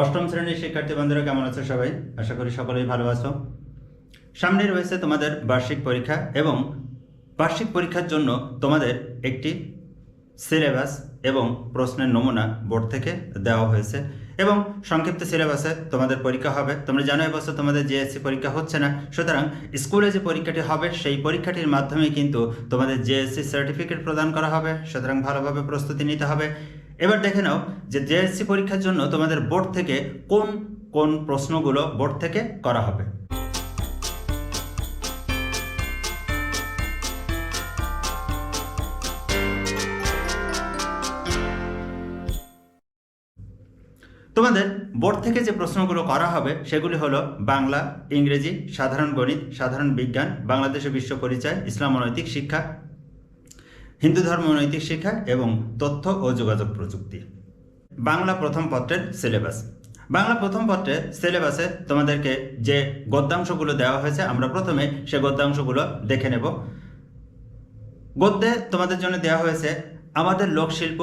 অষ্টম শ্রেণির শিক্ষার্থী বন্ধুরা, কেমন আছো সবাই? আশা করি সকলেই ভালো আছো। সামনে রয়েছে তোমাদের বার্ষিক পরীক্ষা এবং বার্ষিক পরীক্ষার জন্য তোমাদের একটি সিলেবাস এবং প্রশ্নের নমুনা বোর্ড থেকে দেওয়া হয়েছে এবং সংক্ষিপ্ত সিলেবাসে তোমাদের পরীক্ষা হবে। তোমরা জানো এবছর তোমাদের জেএসসি পরীক্ষা হচ্ছে না। সুতরাং স্কুলে যে পরীক্ষাটি হবে, সেই পরীক্ষাটির মাধ্যমে কিন্তু তোমাদের জেএসসি সার্টিফিকেট প্রদান করা হবে। সুতরাং ভালোভাবে প্রস্তুতি নিতে হবে। এবার দেখে নাও যে জেএসসি পরীক্ষার জন্য তোমাদের বোর্ড থেকে কোন কোন প্রশ্নগুলো বোর্ড থেকে করা হবে। তোমাদের বোর্ড থেকে যে প্রশ্নগুলো করা হবে সেগুলি হলো বাংলা, ইংরেজি, সাধারণ গণিত, সাধারণ বিজ্ঞান বাংলাদেশের বিশ্ব পরিচয়, ইসলাম নৈতিক শিক্ষা হিন্দু ধর্ম নৈতিক শিক্ষা এবং তথ্য ও যোগাযোগ প্রযুক্তি। বাংলা প্রথম পত্রের সিলেবাস বাংলা প্রথম পত্রে সিলেবাসে তোমাদেরকে যে গদ্যাংশগুলো দেওয়া হয়েছে, আমরা প্রথমে সে গদ্যাংশগুলো দেখে নেব। গদ্যে তোমাদের জন্য দেওয়া হয়েছে, আমাদের লোকশিল্প,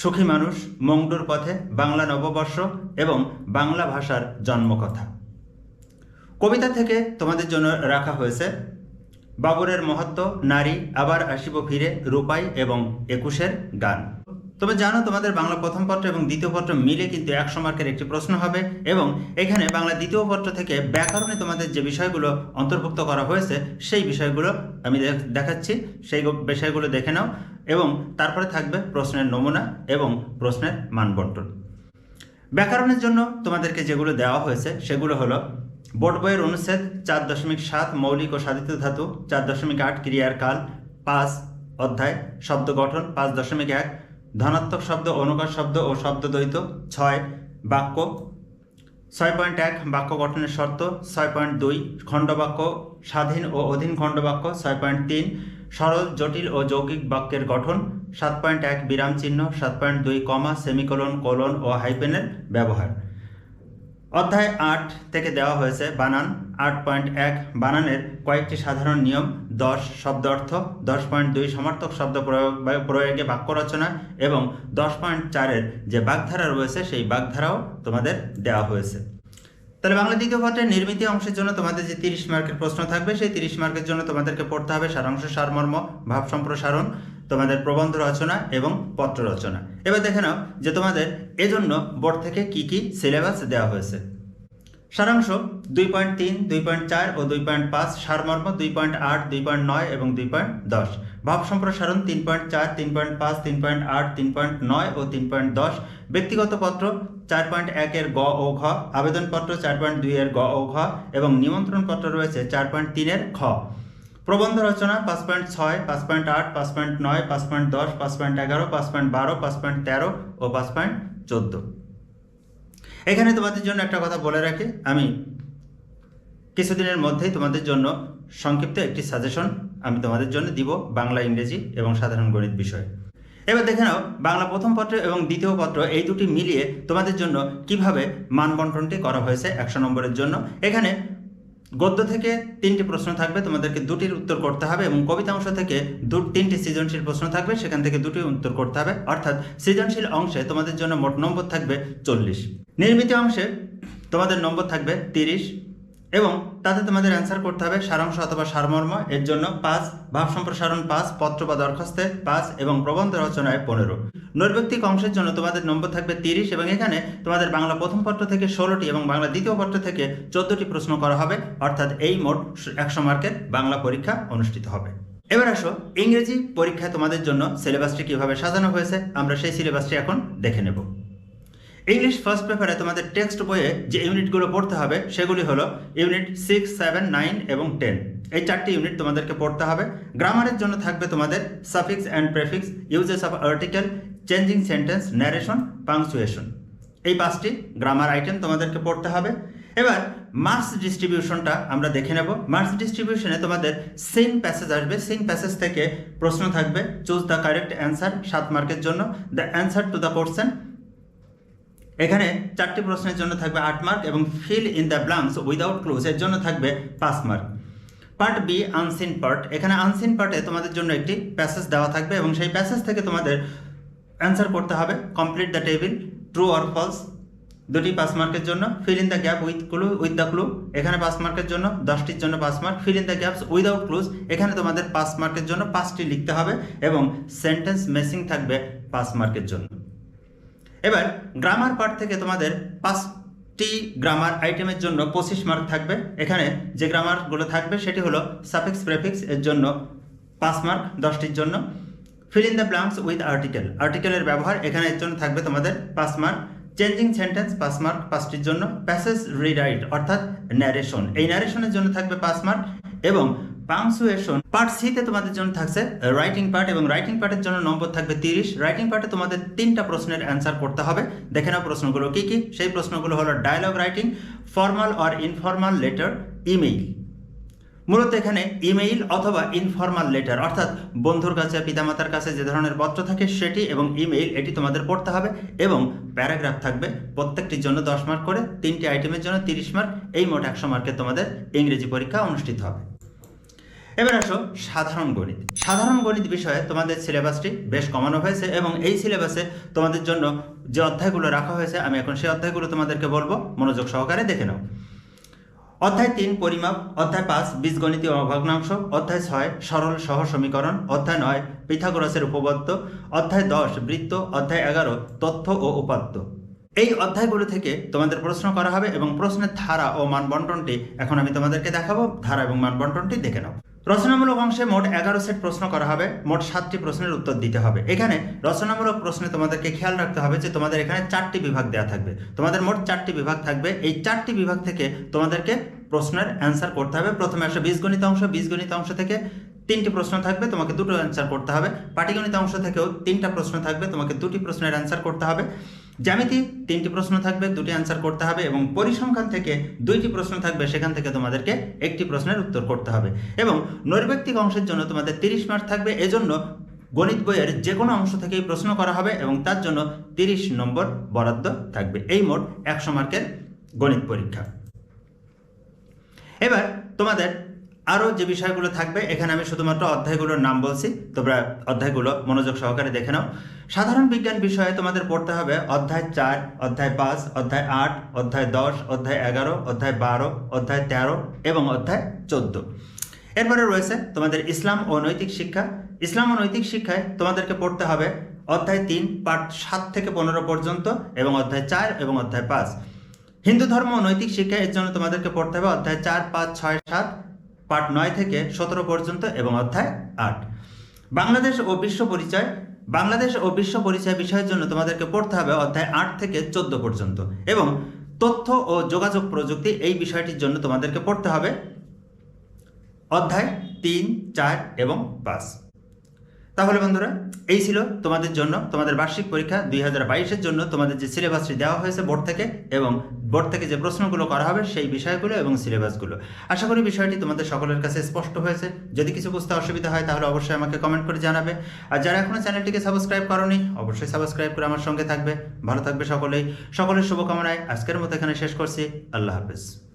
সুখী মানুষ, মংডুর পথে বাংলা নববর্ষ এবং বাংলা ভাষার জন্মকথা। কবিতা থেকে তোমাদের জন্য রাখা হয়েছে বাবরের মহত্ব, নারী, আবার আসিব ফিরে রূপাই এবং একুশের গান। তবে জানো, তোমাদের বাংলা প্রথম পত্র এবং দ্বিতীয় পত্র মিলে কিন্তু একশো মার্কের একটি প্রশ্ন হবে এবং এখানে বাংলা দ্বিতীয় পত্র থেকে ব্যাকরণে তোমাদের যে বিষয়গুলো অন্তর্ভুক্ত করা হয়েছে, সেই বিষয়গুলো আমি দেখাচ্ছি। সেই বিষয়গুলো দেখে নাও এবং তারপরে থাকবে প্রশ্নের নমুনা এবং প্রশ্নের মানবন্টন। ব্যাকরণের জন্য তোমাদেরকে যেগুলো দেওয়া হয়েছে, সেগুলো হলো বোর্ড বইয়ের অনুচ্ছেদ চার দশমিক সাত, মৌলিক ও সাধিত ধাতু, চার দশমিক আট, ক্রিয়ার কাল, পাঁচ অধ্যায়, শব্দ গঠন, পাঁচ দশমিক এক, ধনাত্মক শব্দ, অনুকার শব্দ ও শব্দ দ্বৈত ছয় বাক্য, ছয় পয়েন্ট এক, বাক্য গঠনের শর্ত, ছয় পয়েন্ট দুই, খণ্ডবাক্য, স্বাধীন ও অধীন খণ্ডবাক্য, ছয় পয়েন্ট তিন, সরল, জটিল ও যৌগিক বাক্যের গঠন, সাত পয়েন্ট এক, বিরাম চিহ্ন, সাত পয়েন্ট দুই, কমা, সেমিকোলন, কোলন ও হাইপেনের ব্যবহার। অধ্যায় আট থেকে দেওয়া হয়েছে বানান। আট পয়েন্ট এক, বানানের কয়েকটি সাধারণ নিয়ম, দশ শব্দ অর্থ, দশ পয়েন্ট দুই সমার্থক শব্দ প্রয়োগ প্রয়োগে বাক্য রচনা এবং দশ পয়েন্ট চারের যে বাগধারা রয়েছে সেই বাগধারাও তোমাদের দেওয়া হয়েছে। তাহলে বাংলা দ্বিতীয় পত্রের নির্মিতি অংশের জন্য তোমাদের যে তিরিশ মার্কের প্রশ্ন থাকবে, সেই তিরিশ মার্কের জন্য তোমাদেরকে পড়তে হবে সারাংশ সারমর্ম ভাব সম্প্রসারণ তোমাদের প্রবন্ধ রচনা এবং পত্র রচনা। এবার দেখে নাও যে তোমাদের এজন্য বোর্ড থেকে কি কি সিলেবাস দেওয়া হয়েছে। সারাংশ দুই পয়েন্ট তিন, দুই পয়েন্ট চার ও দুই পয়েন্ট পাঁচ, সারমর্ম দুই পয়েন্ট আট, দুই পয়েন্ট নয় এবং দুই পয়েন্ট দশ। ভাব সম্প্রসারণ তিন পয়েন্ট চার, তিন পয়েন্ট পাঁচ, তিন পয়েন্ট আট, তিন পয়েন্ট নয় ও তিন পয়েন্ট দশ। ব্যক্তিগত পত্র চার পয়েন্ট একের গ ও ঘ, আবেদনপত্র চার পয়েন্ট দুইয়ের গ ও ঘ এবং নিমন্ত্রণ পত্র রয়েছে চার পয়েন্ট তিনের খ। প্রবন্ধ রচনা, পাঁচ পয়েন্ট ছয়, পাঁচ পয়েন্ট আট, পাঁচ পয়েন্ট নয়, পাঁচ পয়েন্ট দশ, পাঁচ পয়েন্ট এগারো, পাঁচ পয়েন্ট বারো, পাঁচ পয়েন্ট তেরো ও পাঁচ পয়েন্ট চোদ্দ। এখানে তোমাদের জন্য একটা কথা বলে রাখি। আমি কিছুদিনের মধ্যেই তোমাদের জন্য সংক্ষিপ্ত একটি সাজেশন আমি তোমাদের জন্য দিব বাংলা, ইংরেজি এবং সাধারণ গণিত বিষয়ে। এবার দেখে নাও, বাংলা প্রথম পত্র এবং দ্বিতীয় পত্র এই দুটি মিলিয়ে তোমাদের জন্য কীভাবে মানবন্টনটি করা হয়েছে একশো নম্বরের জন্য। এখানে গদ্য থেকে তিনটি প্রশ্ন থাকবে, তোমাদেরকে দুটির উত্তর করতে হবে এবং কবিতা অংশ থেকে দু, তিনটি সৃজনশীল প্রশ্ন থাকবে, সেখান থেকে দুটি উত্তর করতে হবে। অর্থাৎ সৃজনশীল অংশে তোমাদের জন্য মোট নম্বর থাকবে চল্লিশ। নির্মিত অংশে তোমাদের নম্বর থাকবে তিরিশ এবং তাতে তোমাদের অ্যান্সার করতে হবে সারাংশ অথবা সারমর্ম। এর জন্য পাঁচ, ভাব সম্প্রসারণ পাঁচ, পত্র বা দরখাস্তে পাঁচ এবং প্রবন্ধ রচনায় পনেরো। নৈর্ব্যক্তিক অংশের জন্য তোমাদের নম্বর থাকবে তিরিশ এবং এখানে তোমাদের বাংলা প্রথম পত্র থেকে ষোলোটি এবং বাংলা দ্বিতীয় পত্র থেকে চোদ্দটি প্রশ্ন করা হবে। অর্থাৎ এই মোট একশো মার্কের বাংলা পরীক্ষা অনুষ্ঠিত হবে। এবার আসো, ইংরেজি পরীক্ষায় তোমাদের জন্য সিলেবাসটি কীভাবে সাজানো হয়েছে? আমরা সেই সিলেবাসটি এখন দেখে নেব। ইংলিশ ফার্স্ট পেপারে তোমাদের টেক্সট বইয়ে যে ইউনিটগুলো পড়তে হবে, সেগুলি হলো ইউনিট সিক্স সেভেন নাইন এবং টেন এই চারটি ইউনিট তোমাদেরকে পড়তে হবে। গ্রামারের জন্য থাকবে তোমাদের suffix and prefix uses of article changing sentence narration punctuation এই পাঁচটি গ্রামার আইটেম তোমাদেরকে পড়তে হবে। এবার মার্কস ডিস্ট্রিবিউশনটা আমরা দেখে নেব। মার্কস ডিস্ট্রিবিউশনে তোমাদের সেম প্যাসেজ আসবে। সিন প্যাসেজ থেকে প্রশ্ন থাকবে চুজ দ্য কারেক্ট অ্যান্সার সাত মার্কের জন্য। The answer to the question এখানে চারটি প্রশ্নের জন্য থাকবে আট মার্ক এবং fill in the blanks without cloze এর জন্য থাকবে পাঁচ mark part B unseen part এখানে আনসিন পার্টে তোমাদের জন্য একটি প্যাসেজ দেওয়া থাকবে এবং সেই প্যাসেজ থেকে তোমাদের অ্যান্সার করতে হবে। Complete the table true or false দুটি পাস মার্কের জন্য। Fill in the gap with clue with the clue এখানে পাস মার্কের জন্য, দশটির জন্য pass mark fill in the gaps without clues এখানে তোমাদের পাস মার্কের জন্য পাঁচটি লিখতে হবে এবং সেন্টেন্স মেসিং থাকবে পাস মার্কের জন্য। এবার গ্রামার পার্ট থেকে তোমাদের পাঁচটি গ্রামার আইটেমের জন্য পঁচিশ মার্ক থাকবে। এখানে যে গ্রামারগুলো থাকবে সেটি হলো সাফিক্স প্রেফিক্স এর জন্য পাঁচ মার্ক দশটির জন্য। Fill in the blanks with article আর্টিকেলের ব্যবহার এখানে এর জন্য থাকবে তোমাদের পাঁচ মার্ক চেঞ্জিং সেন্টেন্স পাঁচ মার্ক পাঁচটির জন্য। প্যাসেজ রিরাইট অর্থাৎ ন্যারেশন এই ন্যারেশনের জন্য থাকবে পাঁচ মার্ক এবং পাংচুয়েশন পার্ট সিতে তোমাদের জন্য থাকছে রাইটিং পার্ট এবং রাইটিং পার্টের জন্য নম্বর থাকবে তিরিশ। রাইটিং পার্টে তোমাদের তিনটা প্রশ্নের অ্যান্সার করতে হবে। দেখে নাও প্রশ্নগুলো কি কি। সেই প্রশ্নগুলো হলো dialogue writing formal or informal letter email মূলত এখানে ইমেইল অথবা ইনফর্মাল লেটার অর্থাৎ বন্ধুর কাছে, পিতামাতার কাছে যে ধরনের পত্র থাকে সেটি এবং ইমেইল এটি তোমাদের পড়তে হবে এবং প্যারাগ্রাফ থাকবে প্রত্যেকটির জন্য দশ মার্ক করে, তিনটি আইটেমের জন্য তিরিশ মার্ক এই মোট একশো মার্কে তোমাদের ইংরেজি পরীক্ষা অনুষ্ঠিত হবে। এবার আসো সাধারণ গণিত। সাধারণ গণিত বিষয়ে তোমাদের সিলেবাসটি বেশ কমানো হয়েছে এবং এই সিলেবাসে তোমাদের জন্য যে অধ্যায়গুলো রাখা হয়েছে, আমি এখন সেই অধ্যায়গুলো তোমাদেরকে বলব। মনোযোগ সহকারে দেখে নাও। অধ্যায় তিন, পরিমাপ। অধ্যায় পাঁচ বীজগণিত ও ভগ্নাংশ অধ্যায় ছয়, সরল সহ সমীকরণ অধ্যায় নয়, পিথাগোরাসের উপপাদ্য। অধ্যায় দশ, বৃত্ত। অধ্যায় এগারো, তথ্য ও উপাত্ত। এই অধ্যায়গুলো থেকে তোমাদের প্রশ্ন করা হবে এবং প্রশ্নের ধারা ও মানবন্টনটি এখন আমি তোমাদেরকে দেখাবো। ধারা এবং মানবন্টনটি দেখে নাও। রচনামূলক অংশে মোট এগারো সেট প্রশ্ন করা হবে, মোট সাতটি প্রশ্নের উত্তর দিতে হবে। এখানে রচনামূলক প্রশ্নে তোমাদেরকে খেয়াল রাখতে হবে যে তোমাদের এখানে চারটি বিভাগ দেওয়া থাকবে। তোমাদের মোট চারটি বিভাগ থাকবে। এই চারটি বিভাগ থেকে তোমাদেরকে প্রশ্নের অ্যান্সার করতে হবে। প্রথমে আসে বীজগণিত অংশ। বীজগণিত অংশ থেকে তিনটি প্রশ্ন থাকবে, তোমাকে দুটো অ্যান্সার করতে হবে। পাটিগণিত অংশ থেকেও তিনটা প্রশ্ন থাকবে, তোমাকে দুটি প্রশ্নের অ্যান্সার করতে হবে। জ্যামিতি, তিনটি প্রশ্ন থাকবে, দুটি অ্যান্সার করতে হবে এবং পরিসংখ্যান থেকে দুইটি প্রশ্ন থাকবে, সেখান থেকে তোমাদেরকে একটি প্রশ্নের উত্তর করতে হবে। এবং নৈর্ব্যক্তিক অংশের জন্য তোমাদের তিরিশ মার্ক থাকবে, এজন্য গণিত বইয়ের যে কোনো অংশ থেকেই প্রশ্ন করা হবে এবং তার জন্য তিরিশ নম্বর বরাদ্দ থাকবে। এই মোট একশো মার্কের গণিত পরীক্ষা। এবার তোমাদের আরও যে বিষয়গুলো থাকবে, এখানে আমি শুধুমাত্র অধ্যায়গুলোর নাম বলছি। তোমরা অধ্যায়গুলো মনোযোগ সহকারে দেখে নাও। সাধারণ বিজ্ঞান বিষয়ে তোমাদের পড়তে হবে অধ্যায় চার, অধ্যায় পাঁচ, অধ্যায় আট, অধ্যায় দশ, অধ্যায় এগারো, অধ্যায় বারো, অধ্যায় তেরো এবং অধ্যায় চোদ্দ। এরপরে রয়েছে তোমাদের ইসলাম ও নৈতিক শিক্ষা। ইসলাম ও নৈতিক শিক্ষায় তোমাদেরকে পড়তে হবে অধ্যায় তিন, পাঠ সাত থেকে পনেরো পর্যন্ত এবং অধ্যায় চার এবং অধ্যায় পাঁচ। হিন্দু ধর্ম ও নৈতিক শিক্ষা এর জন্য তোমাদেরকে পড়তে হবে অধ্যায় চার, পাঁচ, ছয়, সাত পাঠ নয় থেকে সতেরো পর্যন্ত এবং অধ্যায় আট। বাংলাদেশ ও বিশ্ব পরিচয়, বাংলাদেশ ও বিশ্ব পরিচয় বিষয়ের জন্য তোমাদেরকে পড়তে হবে অধ্যায় আট থেকে চোদ্দ পর্যন্ত এবং তথ্য ও যোগাযোগ প্রযুক্তি এই বিষয়টির জন্য তোমাদেরকে পড়তে হবে অধ্যায় তিন, চার এবং পাঁচ। তাহলে বন্ধুরা, এই ছিল তোমাদের জন্য, তোমাদের বার্ষিক পরীক্ষা দুই হাজার বাইশের জন্য তোমাদের যে সিলেবাসটি দেওয়া হয়েছে বোর্ড থেকে এবং বোর্ড থেকে যে প্রশ্নগুলো করা হবে সেই বিষয়গুলো এবং সিলেবাসগুলো আশা করি বিষয়টি তোমাদের সকলের কাছে স্পষ্ট হয়েছে। যদি কিছু বুঝতে অসুবিধা হয় তাহলে অবশ্যই আমাকে কমেন্ট করে জানাবে। আর যারা এখনও চ্যানেলটিকে সাবস্ক্রাইব করনি, অবশ্যই সাবস্ক্রাইব করে আমার সঙ্গে থাকবে। ভালো থাকবে সকলেই। সকলের শুভকামনায় আজকের মতো এখানে শেষ করছি। আল্লাহ হাফেজ।